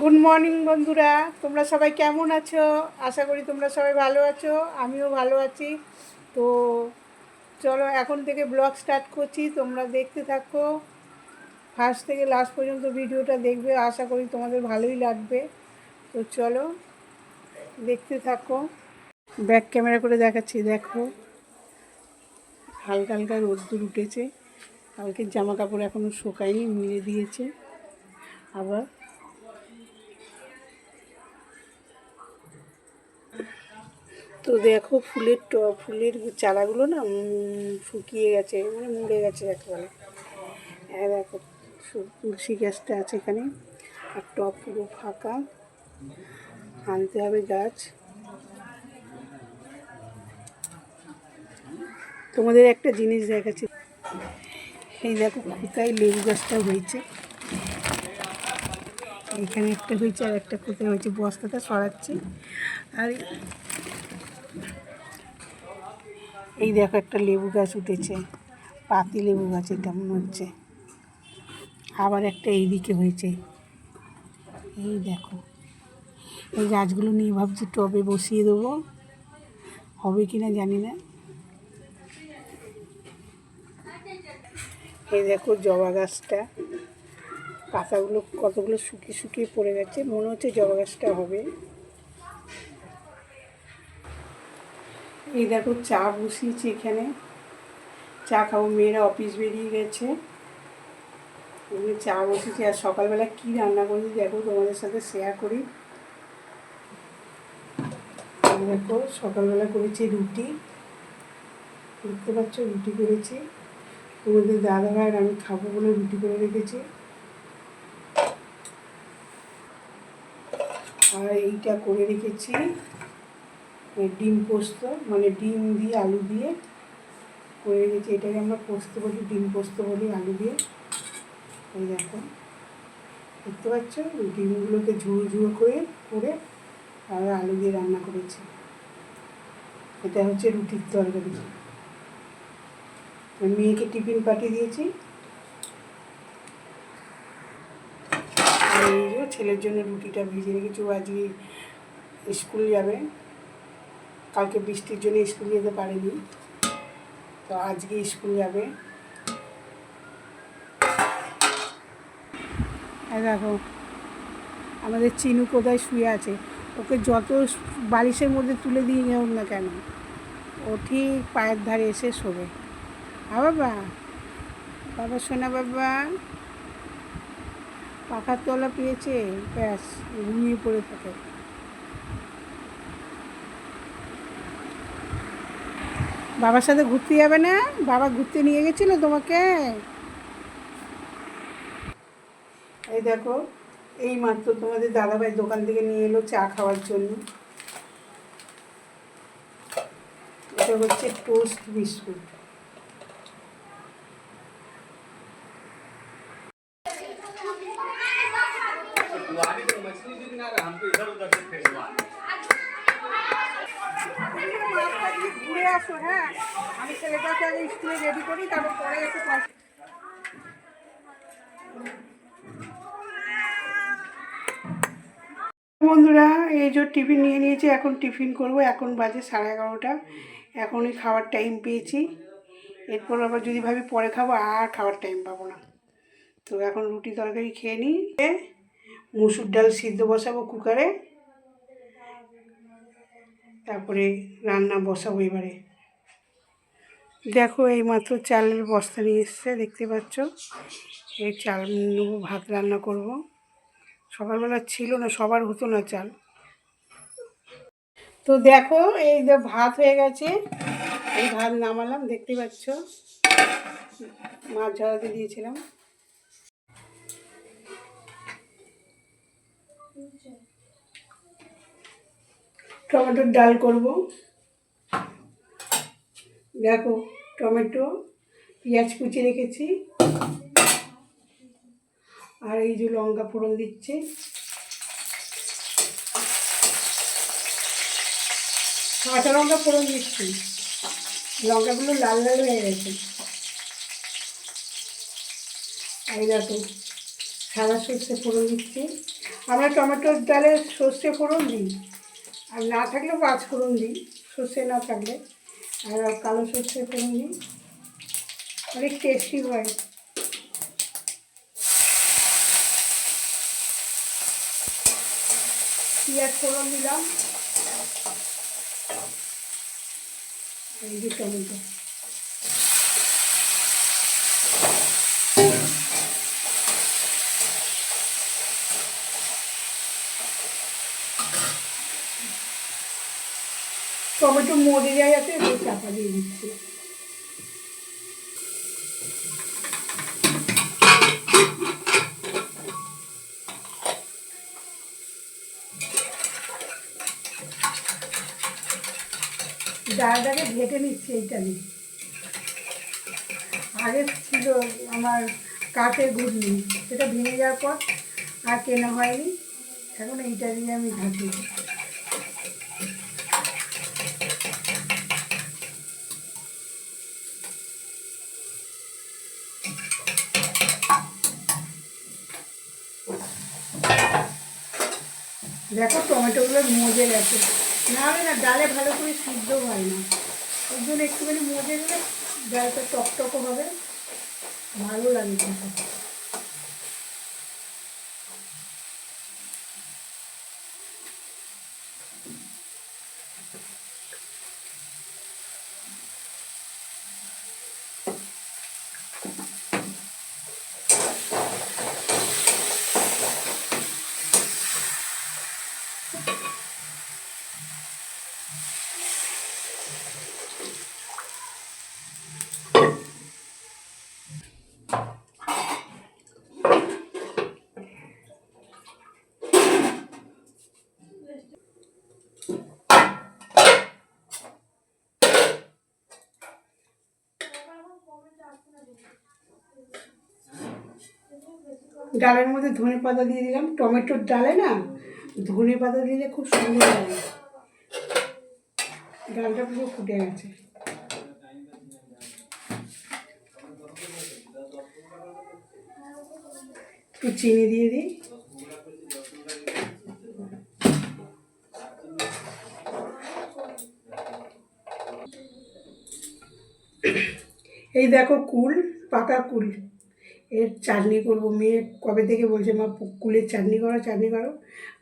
Good morning বন্ধুরা। তোমরা সবাই কেমন আছো? আশা করি তোমরা সবাই ভালো আছো। আমিও ভালো আছি। তো চলো, এখন থেকে ব্লগ স্টার্ট করছি। তোমরা দেখতে থাকো। ফার্স্ট থেকে লাস্ট পর্যন্ত ভিডিওটা দেখবে। আশা করি তোমাদের ভালোই লাগবে। তো চলো, দেখতে থাকো। ব্যাক ক্যামেরা করে দেখাচ্ছি, দেখো। হালকা হালকা রোদ্দুর উঠেছে। কালকে জামা কাপড় এখনও শুকায়নি মিলে দিয়েছে। আবার তো দেখো ফুলের ট, ফুলের চারাগুলো না শুকিয়ে গেছে মানে মরে গেছে যাকে বলে হ্যাঁ দেখো তুলসী গাছটা আছে এখানে, আর টপ পুরো ফাঁকা। আনতে হবে গাছ। তোমাদের একটা জিনিস দেখাচ্ছি। এই দেখো কোথায় লেবু গাছটা হয়েছে। এখানে একটা হয়েছে, আর একটা কোথায় হয়েছে, বস্তাটা সরাচ্ছি। আর এই দেখো একটা লেবু গাছ উঠেছে, পাতি লেবু গাছ এটা মনে হচ্ছে। আবার একটা এইদিকে হয়েছে। এই দেখো, এই গাছগুলো নিয়ে ভাবছি টবে বসিয়ে দেবো। হবে কি না জানি না। এই দেখো জবা গাছটা, পাতাগুলো কতগুলো শুকিয়ে শুকিয়ে পড়ে গেছে, মনে হচ্ছে জবা গাছটা হবে। এই দেখো চা বসিয়েছি এখানে। চা খাব, মেয়েরা অফিস বেরিয়ে গেছে। আমি চা বসেছি আর সকালবেলা কী রান্না করি দেখো, তোমাদের সাথে শেয়ার করি। দেখো, সকালবেলা করেছি রুটি। দেখতে পাচ্ছ, রুটি করেছি। তোমাদের দাদা ভাইয়ের আমি খাব বলে রুটি করে রেখেছি। আর এইটা করে রেখেছি। ডিম পোস্ত মানে ডিম দিয়ে আলু দিয়ে করে রেখেছি এটাকে আমরা পোস্ত বলি, ডিম পোস্ত বলি আলু দিয়ে। এই দেখো, দেখতে পাচ্ছ? ডিমগুলোকে ঝুড়ো ঝুড়ো করে করে আর আলু দিয়ে রান্না করেছি। এটা হচ্ছে রুটির তরকারি। মেয়েকে টিফিন পাঠিয়ে দিয়েছি। ছেলের জন্য রুটিটা ভিজে রেখেছি, ও আজকে স্কুল যাবে। কালকে বৃষ্টির জন্য স্কুল যেতে পারেনি। তো আজকে স্কুল যাবে। দেখো, আমাদের চিনু কোথায় শুয়ে আছে? ওকে যত বালিশের মধ্যে তুলে দিয়ে যাও না কেন, ও ঠিক পায়ের ধারে এসে শোবে। হ্যাঁ বাবা বাবা সোনা বাবা, পাখার তলা পেয়েছে? ব্যাস, ঘুমিয়ে পড়ে থাকে। বাবার সাথে ঘুরতে যাবে না? বাবা ঘুরতে নিয়ে গেছিল তোমাকে? এই দেখো, এই মাত্র তোমাদের দাদাভাই দোকান থেকে নিয়ে এলো চা খাওয়ার জন্য। এটা হচ্ছে টোস্ট বিস্কুট আসো হ্যাঁ? আমি ছেলেটাকে আগে স্কুলে রেডি করি, তারপর পরে বন্ধুরা, এই যে টিফিন নিয়ে নিয়েছি, এখন টিফিন করব। এখন বাজে সাড়ে এগারোটা। এখনই খাওয়ার টাইম পেয়েছি। এরপর আবার যদি ভাবি পরে খাব, আর খাওয়ার টাইম পাবো না। তো এখন রুটি তরকারি খেয়ে নিই মুসুর ডাল সিদ্ধ বসাবো কুকারে তারপরে রান্না বসাবো এবারে। দেখো এই মাত্র চালের বস্তা নিয়ে এসছে, দেখতে পাচ্ছ? এই চাল নেব, ভাত রান্না করব। সকালবেলা ছিল না, সবার হতো না চাল। তো দেখো, এই যে ভাত হয়ে গেছে, এই ভাত নামালাম, দেখতে পাচ্ছ? মাছ ঝরাতে দিয়েছিলাম। টমেটোর ডাল করব। দেখো, টমেটো, পেঁয়াজ কুচি রেখেছি। আর এই যে লঙ্কা ফোড়ন দিচ্ছি। কাঁচা লঙ্কা ফোড়ন দিচ্ছি। লঙ্কাগুলো লাল লাল হয়ে গেছে। এই দেখো, সাদা সর্ষে ফোড়ন দিচ্ছি। আমরা টমেটোর ডালে সর্ষে ফোড়ন দিই। আর না থাকলে পাঁচ ফোড়ন দিই সর্ষে না থাকলে। আর কালো সর্ষে ফোড়ন দিই অনেক টেস্টি হয়। পেঁয়াজ ফোড়ন দিলাম। এই টমেটো। টমেটো মরে যায় যাতে একটু চাপা দিয়ে দিচ্ছি। ডালটাকে ঘেটে নিচ্ছি এইটা নিয়ে। আগে ছিল আমার কাঠের ঘুগনি, সেটা ভেঙে যাওয়ার পর আর কেনা হয়নি। এখন এইটা দিয়ে আমি ঘাটি দেখো টমেটোগুলো মজে গেছে। নাহলে না ডালে ভালো করে সিদ্ধ হয় না। ওই জন্য একটুখানি মজে গেলে ডালটা টকটকও হবে। ভালো লাগে খেতে। ডালের মধ্যে ধনে পাতা দিয়ে দিলাম। টমেটোর ডালে না ধনে পাতা দিলে খুব সুন্দর লাগে। ডালটা পুরো ফুটে গেছে। একটু চিনি দিয়ে দিই। এই দেখো কুল, পাকা কুল। এর চাটনি করব। মেয়ে কবে থেকে বলছে, মা কুলের চাটনি করো চাটনি করো।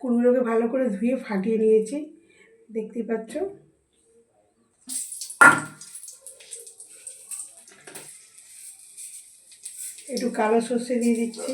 কুলগুলোকে ভালো করে ধুয়ে ফাটিয়ে নিয়েছি। দেখতেই পাচ্ছ? একটু কালো সর্ষে দিয়ে দিচ্ছি।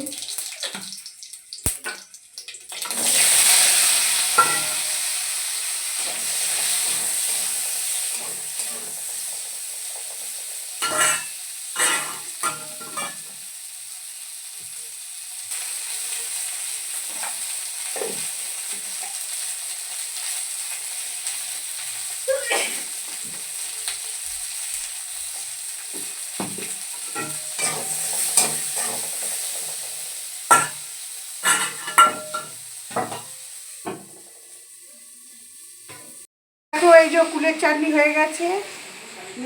দেখো কুলের চাটনি হয়ে গেছে,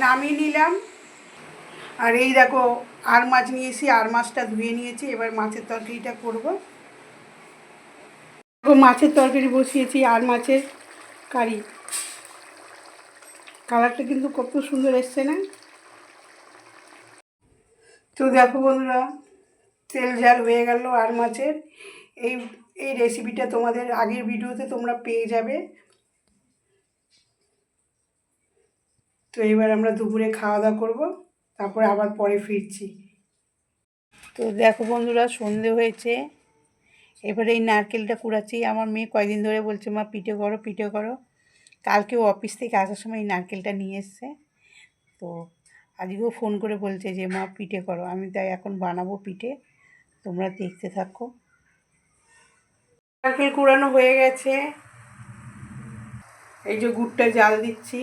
নামিয়ে নিলাম। আর এই দেখো, আর মাছ নিয়েছি আর মাছটা ধুয়ে নিয়েছি, এবার মাছের তরকারিটা করব। মাছের তরকারি বসিয়েছি, আর মাছের কারি। কালারটা কিন্তু কত সুন্দর এসছে না? তো দেখো বন্ধুরা, তেল ঝাল হয়ে গেল আর মাছের। এই এই রেসিপিটা তোমাদের আগের ভিডিওতে তোমরা পেয়ে যাবে। তো এবার আমরা দুপুরে খাওয়া দাওয়া করব, তারপরে আবার পরে ফিরছি। তো দেখো বন্ধুরা, সন্ধে হয়েছে। এবারে এই নারকেলটা কুড়াচ্ছি। আমার মেয়ে কয়দিন ধরে বলছে, মা, পিঠে করো পিঠে করো। কালকেও অফিস থেকে আসার সময় এই নারকেলটা নিয়ে এসছে। তো আজকেও ফোন করে বলছে যে, মা, পিঠে করো। আমি তাই এখন বানাবো পিঠে। তোমরা দেখতে থাকো। নারকেল কুড়ানো হয়ে গেছে। এই যে গুড়টা জাল দিচ্ছি।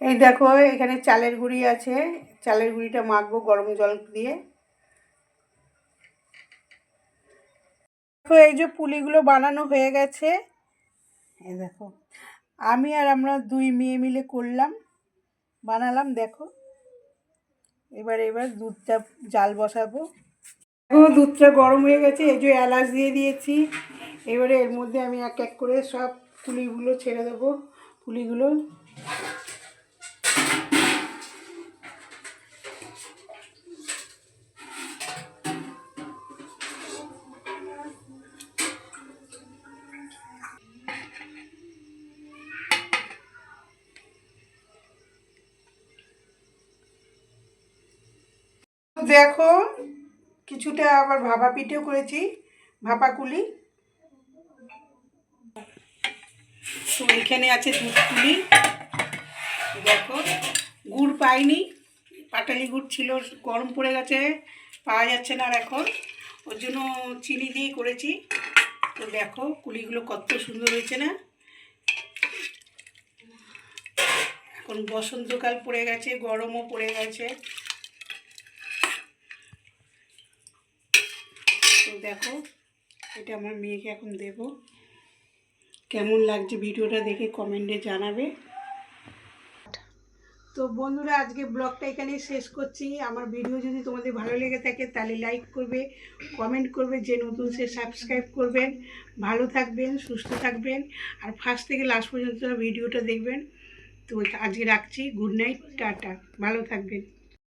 এই দেখো, এখানে চালের গুঁড়ি আছে। চালের গুঁড়িটা মাখবো গরম জল দিয়ে। এই যে পুলিগুলো বানানো হয়ে গেছে। এই দেখো, আমি আর আমরা দুই মেয়ে মিলে করলাম, বানালাম, দেখো। এবার এবার দুধটা জাল বসাবো। দুধটা গরম হয়ে গেছে, এই যে এলাচ দিয়ে দিয়েছি। এবারে এর মধ্যে আমি এক এক করে সব পুলিগুলো ছেড়ে দেবো, পুলিগুলো। দেখো, কিছুটা আবার ভাপা পিঠেও করেছি ভাপা কুলি তো এখানে আছে দুধ পুলি দেখো, গুড় পাইনি, পাটালি গুড় ছিল, গরম পড়ে গেছে, পাওয়া যাচ্ছে না আর এখন। ওর জন্য চিনি দিয়েই করেছি। তো দেখো, কুলিগুলো কত সুন্দর হয়েছে না? এখন বসন্তকাল পড়ে গেছে, গরমও পড়ে গেছে তো দেখো, এটা আমার মেয়েকে এখন দেব। কেমন লাগছে ভিডিওটা দেখে কমেন্টে জানাবে। তো বন্ধুরা, আজকে ব্লগটা এখানেই শেষ করছি। আমার ভিডিও যদি তোমাদের ভালো লেগে থাকে, তাহলে লাইক করবে কমেন্ট করবে, যে নতুন সে সাবস্ক্রাইব করবেন। ভালো থাকবেন, সুস্থ থাকবেন, আর ফার্স্ট থেকে লাস্ট পর্যন্ত ভিডিওটা দেখবেন, তো আজকে রাখছি। Good night tata. ভালো থাকবেন।